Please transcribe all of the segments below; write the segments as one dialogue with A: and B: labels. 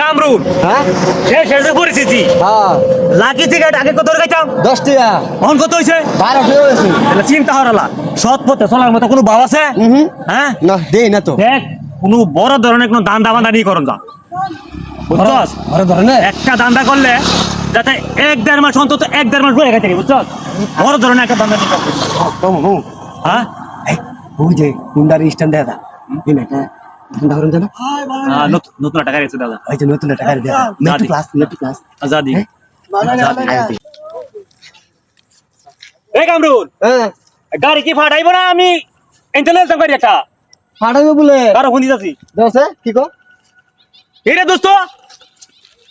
A: কামরুল।
B: হ্যাঁ?
A: শেষ শেষে পরিস্থিতি
B: হ্যাঁ।
A: লাকি টিকেট আগে কত রেখাইতাম
B: দশ টাকা।
A: এখন কত হয়েছে?
B: বারো টাকা হয়েছে।
A: তাহলে চিন্তা হরলা সৎ পথে চলার মতো কোনো ভাব আছে? হ্যাঁ?
B: না দেই না তো।
A: দেখ কোনো বড় ধরনের কোনো দান দাবান্দা নিয়ে করুন যা। বুঝছস?
B: ঘরে ধরনের?
A: একটা দান্দা করলে যাতে এক দেড় মাস অন্তত এক দেড় মাস বয়ে গেছে বুঝছস? বড় ধরনের একটা দান্দা হ্যাঁ?
B: ওই যে কুন্ডার স্ট্যান্ড দেখা না জানো।
A: আহ, নতুন নতুন টাকা গেছে দাদা।
B: ওই যে নতুন টাকা দেখা net class net class.
A: Azadi
B: হ্যাঁ?
A: এই কামরুল
B: হ্যাঁ।
A: গাড়ি কি ফাটাইব না আমি? ইন্টারনেট গাড়ি একটা।
B: ফাটাবে বলে।
A: কারও ফোন দিতেছি
B: দশে কি কো
A: এরে দোস্ত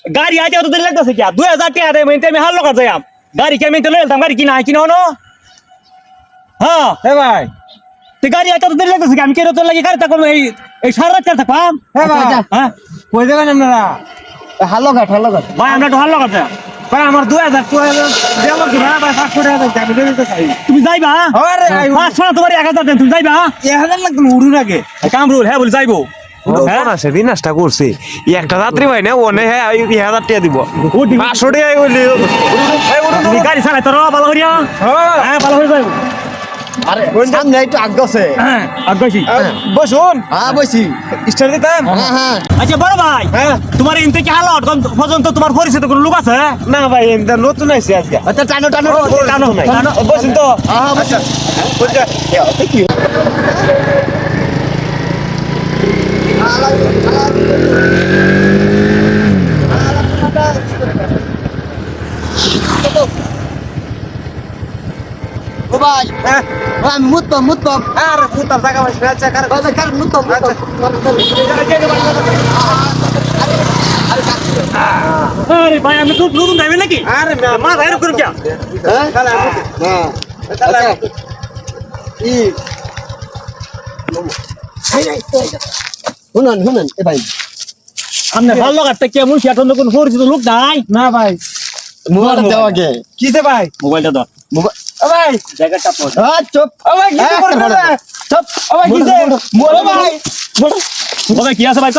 A: গাড়ি আইতে অত দেরি লাগতেছে কি দুই হাজার টাকা দেয় মেনতে আমি হাল লোকার যাইম গাড়ি কে মেনতে লইলাম গাড়ি কিনা কিনা হনো হ্যাঁ।
B: হ্যাঁ ভাই।
A: তে গাড়ি আইতে অত দেরি লাগতেছে কি আমি কেন তোর লাগি গাড়ি থাকব এই এই সারা রাত কেন থাকবাম
B: হ্যাঁ ভাই
A: হ্যাঁ
B: কই দেবেন আপনারা হালো ঘাট হালো ঘাট
A: ভাই আমরা একটু হাল লোকার যাই
B: ভাই আমার দুই হাজার টু হাজার দেওয়া ঘুরা ভাই পাঁচশো টাকা দেন আমি দিতে চাই
A: তুমি যাইবা
B: আরে আই-
A: পাঁচশো না তোমার এক হাজার দেন তুমি যাইবা
B: এক হাজার লাগবে উড়ুন আগে
A: কামরুল হ্যাঁ বলে যাইবো হ্যাঁ
C: সে বিনাশটা করছে একটা যাত্রী ভাই না ওনে হ্যাঁ ওই দুই হাজার টাকা দিব
A: ও দিবি।
C: পাঁচশো টাকা হইলে
A: তুমি গাড়ি চালাই তোর ভালো করিয়া হ্যাঁ ভালো করে যাইবো
B: আরে সামনে একটু আগে আছে।
A: হ্যাঁ আগাইছি
C: বসুন
B: হ্যাঁ বসি।
C: স্টার দিতাম
B: হ্যাঁ হ্যাঁ।
A: আচ্ছা বড় ভাই
C: হ্যাঁ।
A: তোমার ইনতে কি হালত? পর্যন্ত তোমার পরিচিত কোনো লোক আছে?
C: না ভাই এটা নতুন আইছে আজকে।
B: আচ্ছা টানো টানো
A: টানো, টানো।
C: বসুন তো।
B: হ্যাঁ ও ভাই
C: হ্যাঁ
B: আমি মুতব মুতব
C: আর ফুটার টাকা পয়সা আছে কার
B: বাবা কার মুতব
A: আরে ভাই আমি খুব নতুন যাইবে নাকি?
C: আরে
A: মা ভাই এরকম কিয়া
B: হ্যাঁ?
C: কালা
B: হ্যাঁ। আচ্ছা। ই। শুনুন শুনুন এ ভাই।
A: আপনি ভালো লাগাতে কে মুই সেটা কোনো পরিচিত লোক নাই?
C: না ভাই।
B: মোবাইল। দাও আগে।
C: কিসে ভাই?
A: মোবাইলটা দাও।
B: মোবাইল
C: ভাই
A: জায়গাটা পড়
B: হ্যাঁ চুপ
C: ও ভাই
B: হ্যাঁ,
C: করবে
B: একটা
C: চুপ ও ভাই কিসে ও ভাই
A: ও ভাই কি আছে ভাই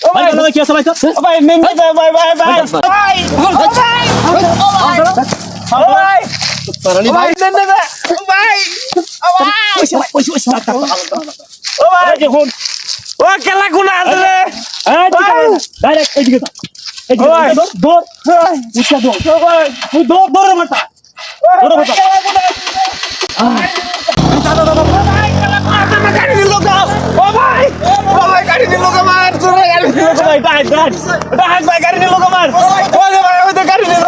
C: ও
A: ভাই বলো কি আছে ভাই
C: ও ভাই মেম্বার ভাই ভাই ভাই ভাই ভাই ও ভাই ও
B: ভাই
C: ভাই দেন দেন ও ভাই ও ভাই ও ভাই
A: দেখুন
C: ও কেলা গুনা আছে রে
A: এই ডাইরেক্ট এদিকে দাও এদিকে
C: ভাই।
A: দৌড় উঠা দৌড়
C: ও ভাই
A: তুই দৌড় দৌড় দৌড় মারতা
C: গাড়ি নিল আমার গাড়ি নিল আমার গাড়ি নিল